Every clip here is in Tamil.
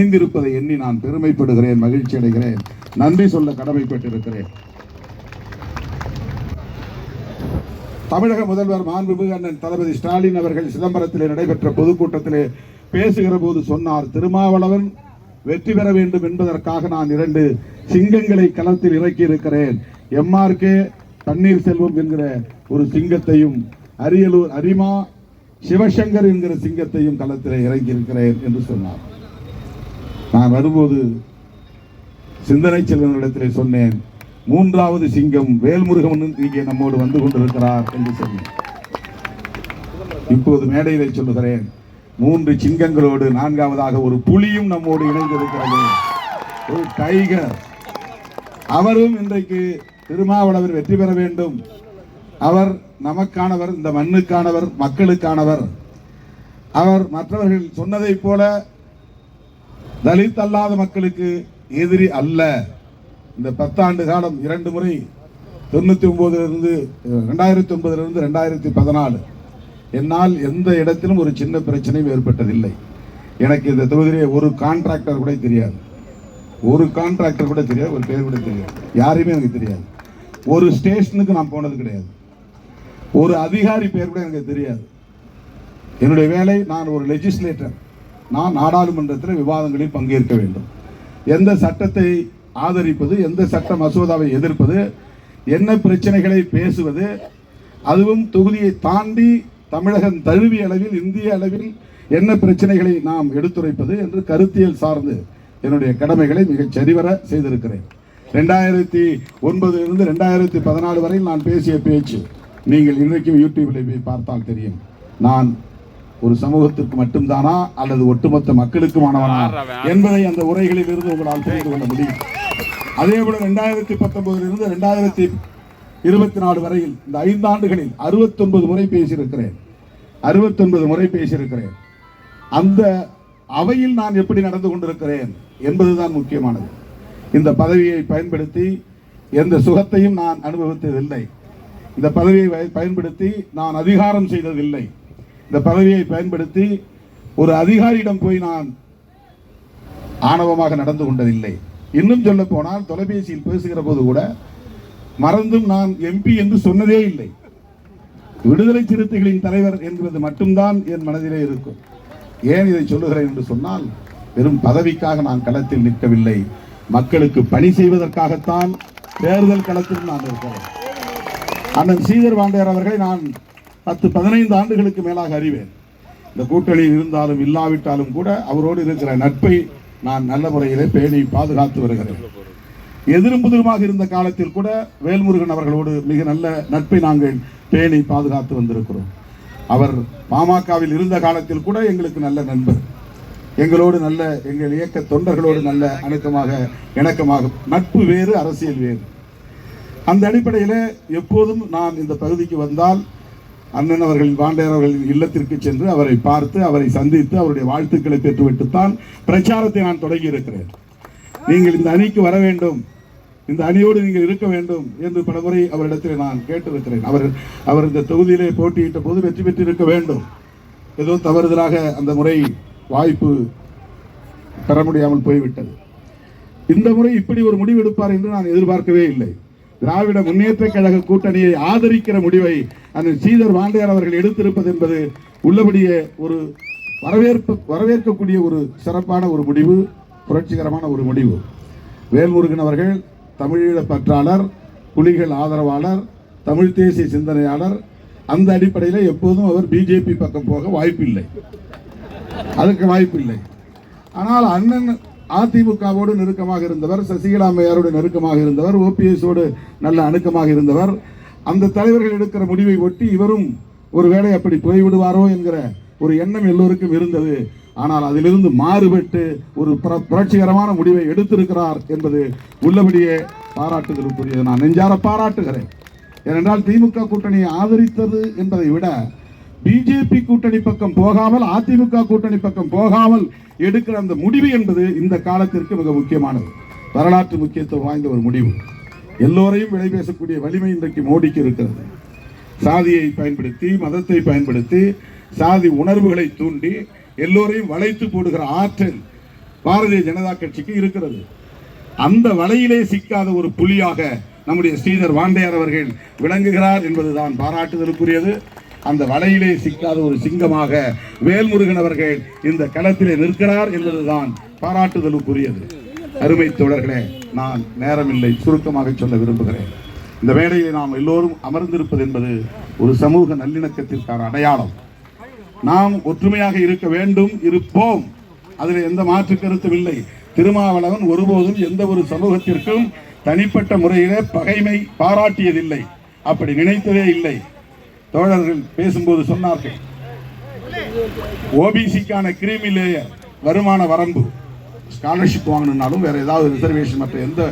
இணைந்திருப்பதை எண்ணி நான் பெருமைப்படுகிறேன் மகிழ்ச்சி அடைகிறேன். நன்றி சொல்ல கடமைப்பட்டிருக்கிறேன். தமிழக முதல்வர் மாண்புமிகு அண்ணன் தளபதி ஸ்டாலின் அவர்கள் சிதம்பரத்திலே நடைபெற்ற பொதுக்கூட்டத்திலே பேசுகிற போது சொன்னார் திருமாவளவன் வெற்றி பெற வேண்டும் என்பதற்காக நான் இரண்டு சிங்கங்களை களத்தில் இறக்கி இருக்கிறேன் எம்ஆர்கே தண்ணீர் செல்வம் என்கிற ஒரு சிங்கத்தையும் அரியலூர் அரிமா சிவசங்கர் என்கிற சிங்கத்தையும் களத்தில் இறங்கி இருக்கிறேன் என்று சொன்னார். நான் வரும்போது சிந்தனை செல்வனிடத்திலே சொன்னேன் மூன்றாவது சிங்கம் வேல்முருகன் இங்கே நம்மோடு வந்து கொண்டிருக்கிறார் என்று சொன்னேன். இப்போது மேடையிலே சொல்லுகிறேன் மூன்று சிங்கங்களோடு நான்காவதாக ஒரு புலியும் நம்மோடு இணைந்திருக்கிறது. ஒரு டைகர். அவரும் இன்றைக்கு திருமாவளவர் வெற்றி பெற வேண்டும். அவர் நமக்கானவர் இந்த மண்ணுக்கானவர் மக்களுக்கானவர். அவர் மற்றவர்கள் சொன்னதைப் போல தலித் அல்லாத மக்களுக்கு எதிரி அல்ல. இந்த பத்தாண்டு காலம் இரண்டு முறை தொண்ணூத்தி ஒன்பதுல இருந்து ரெண்டாயிரத்தி ஒன்பதுல இருந்து ரெண்டாயிரத்தி பதினாலு என்னால் எந்த இடத்திலும் ஒரு சின்ன பிரச்சனையும் ஏற்பட்டதில்லை. எனக்கு இந்த தொகுதியிலே ஒரு கான்ட்ராக்டர் கூட தெரியாது. ஒரு கான்ட்ராக்டர் கூட தெரியாது ஒரு பேர் கூட தெரியாது. யாரையுமே எனக்கு தெரியாது. ஒரு ஸ்டேஷனுக்கு நான் போனது கிடையாது. ஒரு அதிகாரி பேர் கூட எனக்கு தெரியாது. என்னுடைய வேலை நான் ஒரு லெஜிஸ்லேட்டர் நான் நாடாளுமன்றத்தில் விவாதங்களில் பங்கேற்க வேண்டும். எந்த சட்டத்தை ஆதரிப்பது எந்த சட்ட மசோதாவை எதிர்ப்பது என்ன பிரச்சனைகளை பேசுவது அதுவும் தொகுதியை தாண்டி தமிழகம் தழுவிய அளவில் இந்திய அளவில் என்ன பிரச்சனைகளை நாம் எடுத்துரைப்பது என்று கருத்தியல் சார்ந்து என்னுடைய கடமைகளை மிகச் சரிவர செய்திருக்கிறேன். ரெண்டாயிரத்தி ஒன்பதிலிருந்து ரெண்டாயிரத்தி பதினாலு வரை நான் பேசிய பேச்சு நீங்கள் இன்றைக்கும் யூடியூபில் போய் பார்த்தால் தெரியும். நான் ஒரு சமூகத்திற்கு மட்டும்தானா அல்லது ஒட்டுமொத்த மக்களுக்குமானவனா என்பதை அந்த உரைகளில் இருந்து உங்களால் புரிந்து கொள்ள முடியும். அதே போல ரெண்டாயிரத்தி பத்தொன்பதிலிருந்து ரெண்டாயிரத்தி இருபத்தி நாலு வரையில் இந்த ஐந்தாண்டுகளில் அறுபத்தொன்பது முறை பேசியிருக்கிறேன். அறுபத்தொன்பது முறை பேசியிருக்கிறேன். அந்த அவையில் நான் எப்படி நடந்து கொண்டிருக்கிறேன் என்பதுதான் முக்கியமானது. இந்த பதவியை பயன்படுத்தி எந்த சுகத்தையும் நான் அனுபவித்ததில்லை. இந்த பதவியை பயன்படுத்தி நான் அதிகாரம் செய்ததில்லை. இந்த பதவியை பயன்படுத்தி ஒரு அதிகாரியிடம் போய் நான் ஆணவமாக நடந்து கொண்டதில்லை. இன்னும் சொல்ல போனால் தொலைபேசியில் பேசுகிற போது கூட மறந்தும் நான் எம்பி என்று சொன்னதே இல்லை. விடுதலை சிறுத்தைகளின் தலைவர் என்பது மட்டும்தான் என் மனதிலே இருக்கும். ஏன் இதை சொல்லுகிறேன் என்று சொன்னால் வெறும் பதவிக்காக நான் களத்தில் நிற்கவில்லை. மக்களுக்கு பணி செய்வதற்காகத்தான் தேர்தல் களத்தில் நான் இருக்கிறேன். அண்ணன் ஸ்ரீதர் பாண்டியர் அவர்களை நான் பத்து பதினைந்து ஆண்டுகளுக்கு மேலாக அறிவேன். இந்த கூட்டணியில் இருந்தாலும் இல்லாவிட்டாலும் கூட அவரோடு இருக்கிற நட்பை நான் நல்ல முறையிலே பேணி பாதுகாத்து வருகிறேன். எதிரும் புதிருமாக இருந்த காலத்தில் கூட வேல்முருகன் அவர்களோடு மிக நல்ல நட்பை நாங்கள் பேணி பாதுகாத்து வந்திருக்கிறோம். அவர் பாமகவில் இருந்த காலத்தில் கூட எங்களுக்கு நல்ல நண்பர். எங்களோடு நல்ல எங்கள் இயக்க தொண்டர்களோடு நல்ல அணுக்கமாக இணக்கமாக நட்பு வேறு அரசியல் வேறு. அந்த அடிப்படையில் எப்போதும் நான் இந்த பகுதிக்கு வந்தால் அண்ணன் அவர்களின் பாண்டியர் அவர்களின் இல்லத்திற்கு சென்று அவரை பார்த்து அவரை சந்தித்து அவருடைய வாழ்த்துக்களை பெற்றுவிட்டுத்தான் பிரச்சாரத்தை நான் தொடங்கி இருக்கிறேன் நீங்கள் இந்த அணிக்கு வர வேண்டும். இந்த அணியோடு நீங்கள் இருக்க வேண்டும் என்று பல முறை அவரிடத்தில் நான் கேட்டிருக்கிறேன். அவர் அவர் இந்த தொகுதியிலே போட்டியிட்ட போது வெற்றி பெற்று இருக்க வேண்டும். ஏதோ தவறுதலாக அந்த முறை வாய்ப்பு பெற முடியாமல் போய்விட்டது. இந்த முறை இப்படி ஒரு முடிவு எடுப்பார் என்று நான் எதிர்பார்க்கவே இல்லை. திராவிட முன்னேற்ற கழக கூட்டணியை ஆதரிக்கிற முடிவை அந்த சீதர் வாண்டையார் அவர்கள் எடுத்திருப்பது என்பது உள்ளபடியே ஒரு வரவேற்பு வரவேற்கக்கூடிய ஒரு சிறப்பான ஒரு முடிவு புரட்சிகரமான ஒரு முடிவு. வேல்முருகன் அவர்கள் தமிழீழ பற்றாளர் புலிகள் ஆதரவாளர் தமிழ் தேசிய சிந்தனையாளர் அந்த அடிப்படையில் எப்போதும் அவர் பிஜேபி பக்கம் போக வாய்ப்பில்லை. அதுக்கு வாய்ப்பில்லை. ஆனால் அண்ணன் அதிமுகவோடு நெருக்கமாக இருந்தவர் சசிகலா அம்மையாரோடு நெருக்கமாக இருந்தவர் ஓபிஎஸோடு நல்ல அணுக்கமாக இருந்தவர். அந்த தலைவர்கள் எடுக்கிற முடிவை ஒட்டி இவரும் ஒருவேளை அப்படி போய்விடுவாரோ என்கிற ஒரு எண்ணம் எல்லோருக்கும் இருந்தது. ஆனால் அதிலிருந்து மாறுபட்டு ஒரு புரட்சிகரமான முடிவை எடுத்திருக்கிறார் என்பது உள்ளபடியே பாராட்டுதலுக்குரியது. நான் நெஞ்சார பாராட்டுகிறேன். ஏனென்றால் திமுக கூட்டணியை ஆதரித்தது என்பதை விட பிஜேபி கூட்டணி பக்கம் போகாமல் அதிமுக கூட்டணி பக்கம் போகாமல் எடுக்கிற அந்த முடிவு என்பது இந்த காலத்திற்கு மிக முக்கியமானது. வரலாற்று முக்கியத்துவம் வாய்ந்த ஒரு முடிவு. எல்லோரையும் விலை பேசக்கூடிய வலிமை இன்றைக்கு மோடிக்கு இருக்கிறது. சாதியை பயன்படுத்தி மதத்தை பயன்படுத்தி சாதி உணர்வுகளை தூண்டி எல்லோரையும் வளைத்து போடுகிற ஆற்றல் பாரதிய ஜனதா கட்சிக்கு இருக்கிறது. அந்த வலையிலே சிக்காத ஒரு புலியாக நம்முடைய ஸ்ரீதர் வாண்டையார் அவர்கள் விளங்குகிறார் என்பதுதான் பாராட்டுதலுக்குரியது. அந்த வலையிலே சிக்காத ஒரு சிங்கமாக வேல்முருகன் அவர்கள் இந்த களத்திலே நிற்கிறார் என்பதுதான் பாராட்டுதலுக்குரியது. அருமை தோழர்களே நான் நேரமில்லை சுருக்கமாக சொல்ல விரும்புகிறேன். இந்த வேளையிலே நாம் எல்லோரும் அமர்ந்திருப்பது என்பது ஒரு சமூக நல்லிணக்கத்திற்கான அடையாளம். நாம் ஒற்றுமையாக இருக்க வேண்டும் இருப்போம். அதில் எந்த மாற்று கருத்தும் இல்லை. திருமாவளவன் ஒருபோதும் எந்த ஒரு சமூகத்திற்கும் தனிப்பட்ட முறையிலே பகைமை பாராட்டியதில்லை. அப்படி நினைத்ததே இல்லை. தோழர்கள் பேசும்போது சொன்னார்கள். ஓபிசிக்கான கிரீமி லேயர் வருமான வரம்பு. ஸ்காலர்ஷிப் வாங்கணுன்னாலும் வேற ஏதாவது ரிசர்வேஷன் மற்ற எந்த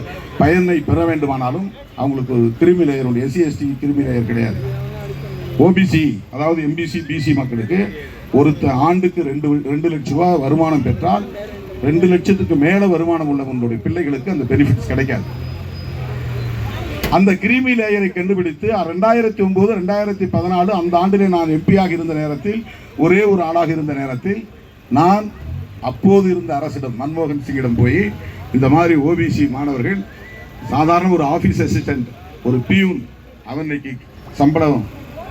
பயனை பெற வேண்டுமானாலும் அவங்களுக்கு ஒரு கிருமி லேயர் உண்டு எஸ்சி எஸ்டி கிருமி லேயர் கிடையாது. ஓபிசி அதாவது எம்பிசி பிசி மக்களுக்கு ஒருத்த ஆண்டுக்கு ரெண்டு ரெண்டு லட்ச ரூபாய் வருமானம் பெற்றால் ரெண்டு லட்சத்துக்கு மேலே வருமானம் உள்ளவங்களுடைய பிள்ளைகளுக்கு அந்த பெனிஃபிட்ஸ் கிடைக்காது. அந்த கிருமி லேயரை கண்டுபிடித்து ரெண்டாயிரத்தி ஒன்பது ரெண்டாயிரத்தி பதினாலு அந்த ஆண்டிலே நான் எம்பியாக இருந்த நேரத்தில் ஒரே ஒரு ஆளாக இருந்த நேரத்தில் நான் அப்போது இருந்த அரசிடம் மன்மோகன் சிங்கிடம் போய் இந்த மாதிரி ஓபிசி மாணவர்கள் சாதாரண ஒரு ஆஃபீஸ் அசிஸ்டன்ட் ஒரு பியூன் அவன் இன்னைக்கு சம்பளம்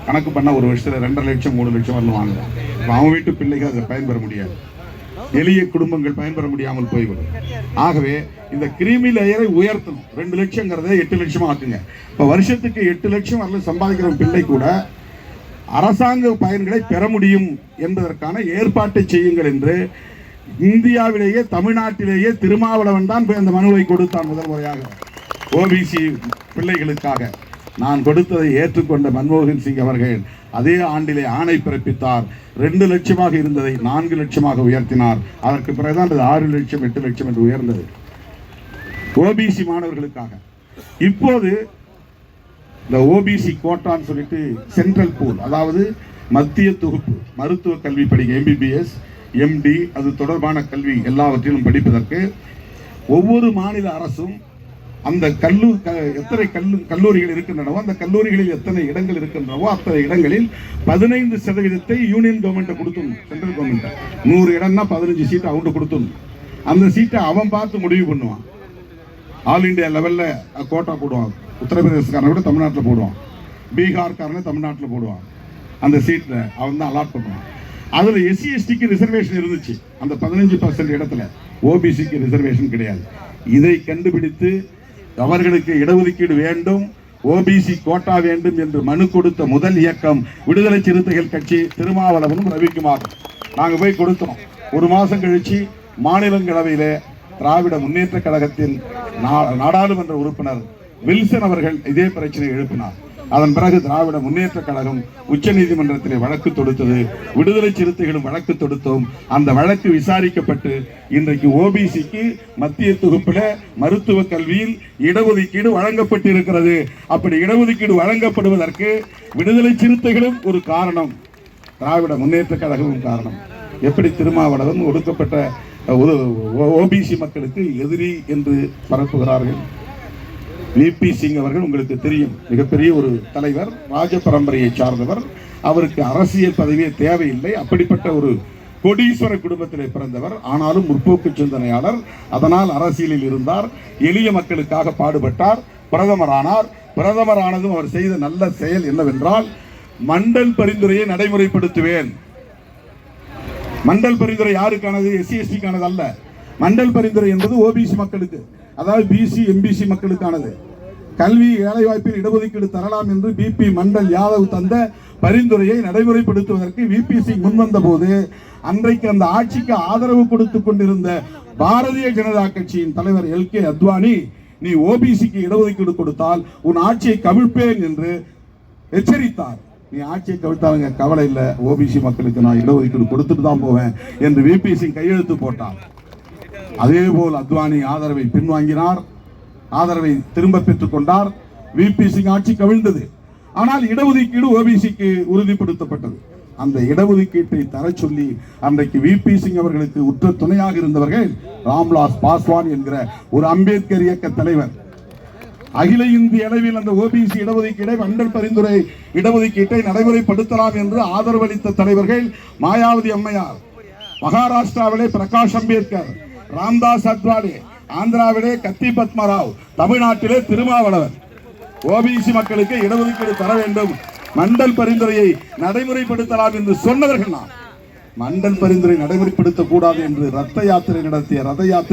கணக்கு பண்ண ஒரு வருஷத்தில் ரெண்டரை லட்சம் மூணு லட்சம் வரலாம் வாங்குறான். அவன் வீட்டு பிள்ளைகள் அதை பயன்பெற முடியாது. எளிய குடும்பங்கள் பயன்பெற முடியாமல் போய்விடும். ஆகவே இந்த கிருமி லேயரை உயர்த்தணும். ரெண்டு லட்சங்கிறத எட்டு லட்சமாக ஆக்குங்க. இப்போ வருஷத்துக்கு எட்டு லட்சம் வரல சம்பாதிக்கிற பிள்ளை கூட அரசாங்க பயன்களை பெற முடியும் என்பதற்கான ஏற்பாட்டை செய்யுங்கள் என்று இந்தியாவிலேயே தமிழ்நாட்டிலேயே திருமாவளவன் தான் போய் அந்த மனுவை கொடுத்தான் முதல் முறையாக. ஓபிசி பிள்ளைகளுக்காக. நான் கொடுத்ததை ஏற்றுக்கொண்ட மன்மோகன் சிங் அவர்கள் அதே ஆண்டிலே ஆணை பிறப்பித்தார். ரெண்டு லட்சமாக இருந்ததை நான்கு லட்சமாக உயர்த்தினார். அதற்கு பிறகுதான் அது ஆறு லட்சம் எட்டு லட்சம் என்று உயர்ந்தது. ஓபிசி மாணவர்களுக்காக. இப்போது இந்த ஓபிசி கோட்டான்னு சொல்லிட்டு சென்ட்ரல் பூல் அதாவது மத்திய தொகுப்பு மருத்துவ கல்வி படிக்க எம்பிபிஎஸ் எம்டி அது தொடர்பான கல்வி எல்லாவற்றிலும் படிப்பதற்கு ஒவ்வொரு மாநில அரசும் அந்த கல்லூர் க- எத்தனை கல்லு கல்லூரிகள் இருக்கின்றனவோ அந்த கல்லூரிகளில் எத்தனை இடங்கள் இருக்கின்றனவோ அத்தனை இடங்களில் பதினைந்து சதவீதத்தை யூனியன் கவர்மெண்ட்டை கொடுத்துடணும் சென்ட்ரல் கவர்மெண்ட் நூறு இடம்னா பதினஞ்சு சீட்டு அவன்கிட்ட கொடுத்துடணும் அந்த சீட்டை அவன் பார்த்து முடிவு பண்ணுவான். ஆல் இந்தியா லெவலில் கோட்டா போடுவான். உத்தரப்பிரதேசக்காரனை கூட தமிழ்நாட்டில் போடுவான். பீகார்காரனை தமிழ்நாட்டில் போடுவான். அந்த சீட்டில் அவன் தான் அலாட் பண்ணுவான். அதில் எஸ்சி எஸ்டிக்கு ரிசர்வேஷன் இருந்துச்சு. அந்த பதினஞ்சு பர்சன்ட் இடத்துல ஓபிசிக்கு ரிசர்வேஷன் கிடையாது. இதை கண்டுபிடித்து அவர்களுக்கு இடஒதுக்கீடு வேண்டும் ஓபிசி கோட்டா வேண்டும் என்று மனு கொடுத்த முதல் இயக்கம் விடுதலை சிறுத்தைகள் கட்சி திருமாவளவனும் ரவிக்குமார். நாங்கள் போய் கொடுத்தோம். ஒரு மாதம் கழிச்சு மாநிலங்களவையிலே திராவிட முன்னேற்ற கழகத்தின் நா- நாடாளுமன்ற உறுப்பினர் வில்சன் அவர்கள் இதே பிரச்சனை எழுப்பினார். அதன் பிறகு திராவிட முன்னேற்ற கழகம் உச்சநீதிமன்றத்திலே வழக்கு தொடுத்தது. விடுதலை சிறுத்தைகளும் வழக்கு தொடுத்தோம். அந்த வழக்கு விசாரிக்கப்பட்டு இன்றைக்கு ஓபிசிக்கு மத்திய தொகுப்பில் மருத்துவ கல்வியில் இடஒதுக்கீடு வழங்கப்பட்டிருக்கிறது. அப்படி இடஒதுக்கீடு வழங்கப்படுவதற்கு விடுதலை சிறுத்தைகளும் ஒரு காரணம். திராவிட முன்னேற்ற கழகமும் காரணம். எப்படி திருமாவளவன் ஒடுக்கப்பட்ட ஓபிசி மக்களுக்கு எதிரி என்று பரப்புகிறார்கள்? விபி சிங் அவர்கள் உங்களுக்கு தெரியும். மிகப்பெரிய ஒரு தலைவர் ராஜ பரம்பரையை சார்ந்தவர். அவருக்கு அரசியல் பதவியே தேவையில்லை. அப்படிப்பட்ட ஒரு கொடீஸ்வர குடும்பத்திலே பிறந்தவர். ஆனாலும் முற்போக்கு சிந்தனையாளர். அதனால் அரசியலில் இருந்தார். எளிய மக்களுக்காக பாடுபட்டார். பிரதமரானார். பிரதமரானதும் அவர் செய்த நல்ல செயல் என்னவென்றால் மண்டல் பரிந்துரையை நடைமுறைப்படுத்துவேன். மண்டல் பரிந்துரை யாருக்கானது? எஸ்சி எஸ்டிக்கானது அல்ல. மண்டல் பரிந்துரை என்பது ஓபிசி மக்களுக்கு. அதாவது பிசி எம்பிசி மக்களுக்கானது. கல்வி வேலைவாய்ப்பில் இடஒதுக்கீடு தரலாம் என்று பிபி மண்டல் யாதவ் தந்த பரிந்துரையை நடைமுறைப்படுத்துவதற்கு விபி சிங் முன்வந்த போது அன்றைக்கு அந்த ஆட்சிக்கு ஆதரவு கொடுத்து கொண்டிருந்த பாரதிய ஜனதா கட்சியின் தலைவர் எல் கே அத்வானி நீ ஓபிசிக்கு இடஒதுக்கீடு கொடுத்தால் உன் ஆட்சியை கவிழ்ப்பேன் என்று எச்சரித்தார். நீ ஆட்சியை கவிழ்த்தாலுங்க கவலை இல்லை. ஓபிசி மக்களுக்கு நான் இடஒதுக்கீடு கொடுத்துட்டு தான் போவேன் என்று விபி சிங் கையெழுத்து போட்டான் அதேபோல் அத்வானி ஆதரவை பின்வாங்கினார். ஆதரவை திரும்ப பெற்றுக் கொண்டார் விபி சிங் ஆட்சி கவிழ்ந்தது. ஆனால் இடஒதுக்கீடு ஓபிசிக்கு உறுதிப்படுத்தப்பட்டது. அந்த இடஒதுக்கீட்டை தர சொல்லி அன்றைக்கு விபி சிங் அவர்களுக்கு உற்ற துணையாக இருந்தவர்கள் ராம்லாஸ் பாஸ்வான் என்கிற ஒரு அம்பேத்கர் இயக்க தலைவர். அகில இந்திய அளவில் அந்த ஓபிசி இடஒதுக்கீடை மண்டல் பரிந்துரை இடஒதுக்கீட்டை நடைமுறைப்படுத்தலாம் என்று ஆதரவளித்த தலைவர்கள் மாயாவதி அம்மையார் மகாராஷ்டிராவிலே பிரகாஷ் அம்பேத்கர் ராம்தாஸ் அத்வாலே ஆந்திராவிலே கத்தி பத்மராவ் தமிழ்நாட்டிலே திருமாவளவன். ஓபிசி மக்களுக்கு இடஒதுக்கீடு தர வேண்டும். மண்டல் பரிந்துரையை நடைமுறைப்படுத்தலாம் என்று சொன்னவர்கள் நான் மண்டல் பரிந்துரை நடைமுறைப்படுத்தக் கூடாது என்று ரத்த யாத்திரை நடத்திய ரத யாத்திரை